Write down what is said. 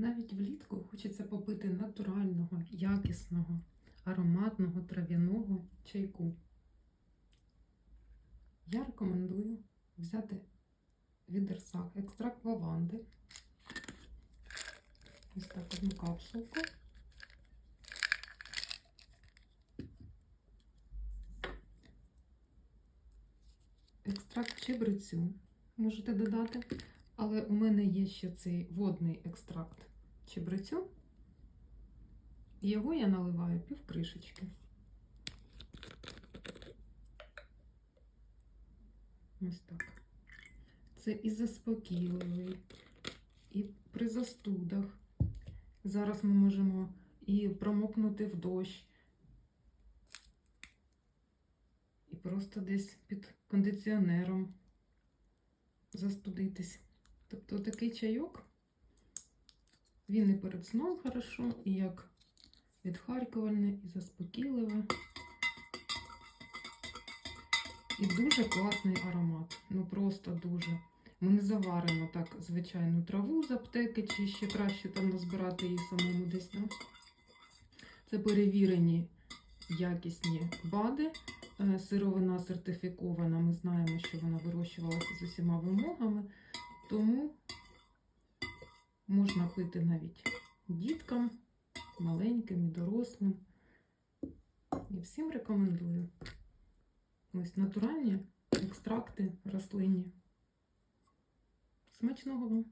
Навіть влітку хочеться попити натурального, якісного, ароматного трав'яного чайку. Я рекомендую взяти відерсак, екстракт лаванди. Ось так одну капсулку. Екстракт чебрецю можете додати, але у мене є ще цей водний екстракт чебрецю. Його я наливаю пів кришечки. Ось так. Це і заспокійливий, і при застудах. Зараз ми можемо і промокнути в дощ, і просто десь під кондиціонером застудитись. Тобто такий чайок, він і перед сном хорошо, і як відхаркувальне, і заспокійливе. І дуже класний аромат. Ну просто дуже. Ми не заваримо так звичайну траву з аптеки, чи ще краще там назбирати її самому десь. Да? Це перевірені якісні бади. Е, Сировина сертифікована. Ми знаємо, що вона вирощувалася з усіма вимогами. Тому можна пити навіть діткам, маленьким і дорослим. І всім рекомендую. Ось натуральні екстракти рослинні. Смачного вам!